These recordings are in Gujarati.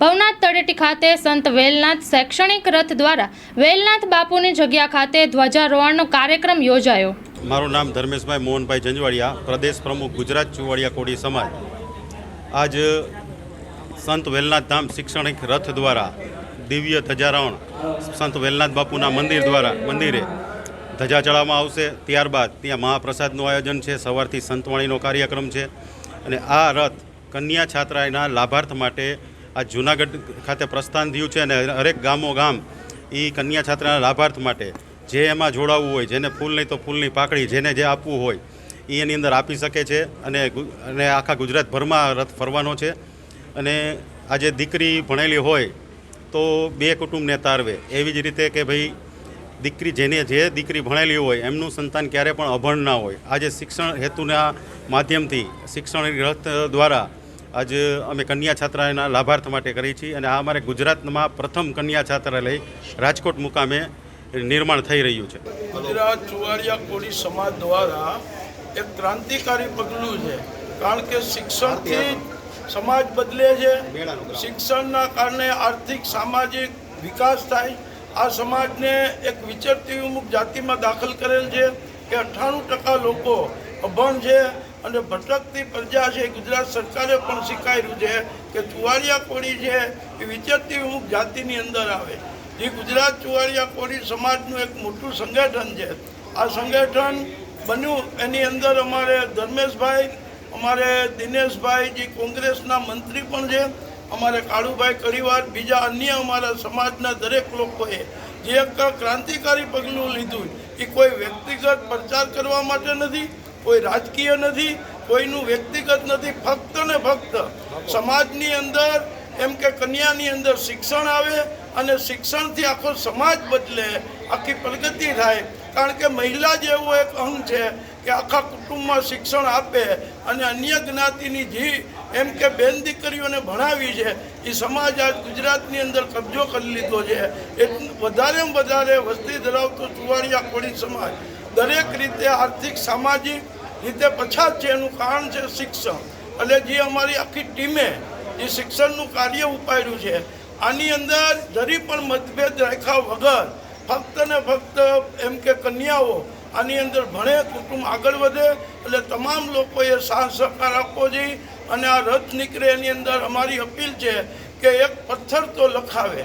ભવનાથ તળેટી ખાતે સંત વેલનાથ શૈક્ષણિક રથ દ્વારા વેલનાથ બાપુની જગ્યા ખાતે ધ્વજારોહણનો કાર્યક્રમ યોજાયો. મારું નામ ધર્મેશભાઈ મોહનભાઈ જંજવાડિયા, પ્રદેશ પ્રમુખ ગુજરાત ચુવાડિયા કોડી સમાજ. આજ સંત વેલનાથ ધામ શૈક્ષણિક રથ દ્વારા દિવ્ય ધજારોહણ સંત વેલનાથ બાપુના મંદિર દ્વારા, મંદિરે ધજા ચડાવવામાં આવશે. ત્યારબાદ ત્યાં મહાપ્રસાદનું આયોજન છે, સવારથી સંતવાણીનો કાર્યક્રમ છે. અને આ રથ કન્યા છાત્રાના લાભાર્થ માટે આ જૂનાગઢ ખાતે પ્રસ્થાન થયું છે અને હરેક ગામો ગામ એ કન્યા છાત્રાના લાભાર્થ માટે જે એમાં જોડાવવું હોય, જેને ફૂલ નહીં તો ફૂલની પાકડી જેને જે આપવું હોય એ એની અંદર આપી શકે છે અને અને આખા ગુજરાતભરમાં રથ ફરવાનો છે. અને આજે દીકરી ભણેલી હોય તો બે કુટુંબને તારવે. એવી જ રીતે કે ભાઈ દીકરી જેને જે દીકરી ભણેલી હોય, એમનું સંતાન ક્યારે પણ અભણ ના હોય. આજે શિક્ષણ હેતુના માધ્યમથી શિક્ષણ રથ દ્વારા આજે અમે કન્યા છાત્રાલયના લાભાર્થ માટે કરી છીએ અને આ અમારે ગુજરાતમાં પ્રથમ કન્યા છાત્રાલય રાજકોટ મુકામે નિર્માણ થઈ રહ્યું છે. ગુજરાત ચુવાડિયા કોળી સમાજ દ્વારા એક ક્રાંતિકારી પગલું છે. કારણ કે શિક્ષણથી સમાજ બદલે છે. શિક્ષણના કારણે આર્થિક, સામાજિક વિકાસ થાય. આ સમાજને એક વિચરતી વિમુખ જાતિમાં દાખલ કરેલ છે કે અઠ્ઠાણું ટકા લોકો અભણ છે. અને ભટકતી પ્રજા છે, ગુજરાત સરકારે પણ સ્વીકાર્યું છે કે ચુવાડિયા કોળી છે એ વિચરતી વિમુખ જાતિની અંદર આવે. જે ગુજરાત ચુવાડિયા કોળી સમાજનું એક મોટું સંગઠન છે. આ સંગઠન બન્યું એની અંદર અમારે ધર્મેશભાઈ, અમારે દિનેશભાઈ, જે કોંગ્રેસના મંત્રી પણ છે, અમારે કાળુભાઈ કડીવાર બીજા અન્ય અમારા સમાજના દરેક લોકોએ જે એક ક્રાંતિકારી પગલું લીધું, એ કોઈ વ્યક્તિગત પ્રચાર કરવા માટે નથી કોઈ રાજકીય નથી, કોઈનું વ્યક્તિગત નથી, ફક્ત ને ફક્ત સમાજની અંદર, એમ કે કન્યાની અંદર શિક્ષણ આવે અને શિક્ષણથી આખો સમાજ બદલે, આખી પ્રગતિ થાય. કારણ કે મહિલા જેવો એક અંગ છે કે આખા કુટુંબમાં શિક્ષણ આપે અને અન્ય જ્ઞાતિની જી એમ કે બેન દીકરીઓને ભણાવી છે એ સમાજ આજ ગુજરાતની અંદર કબજો કરી લીધો છે. એ વધારેમાં વધારે વસ્તી ધરાવતો ચુવાડિયા કોળી સમાજ દરેક રીતે આર્થિક, સામાજિક રીતે પછાત છે, એનું કારણ છે શિક્ષણ. એટલે જે અમારી આખી ટીમે જે શિક્ષણનું કાર્ય ઉપાડ્યું છે. આની અંદર જરી પણ મતભેદ રાખ્યા વગર ફક્ત ને ફક્ત એમ કે કન્યાઓ આની અંદર ભણે, કુટુંબ આગળ વધે, એટલે તમામ લોકોએ સાથ સહકાર આપવો જોઈએ. અને આ રથ નીકળે એની અંદર અમારી અપીલ છે કે એક પથ્થર તો લખાવે.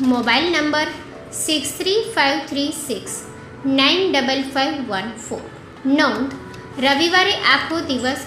Mobile number six three five three six nine double five one four. નોંધ, રવિવારે આખો દિવસ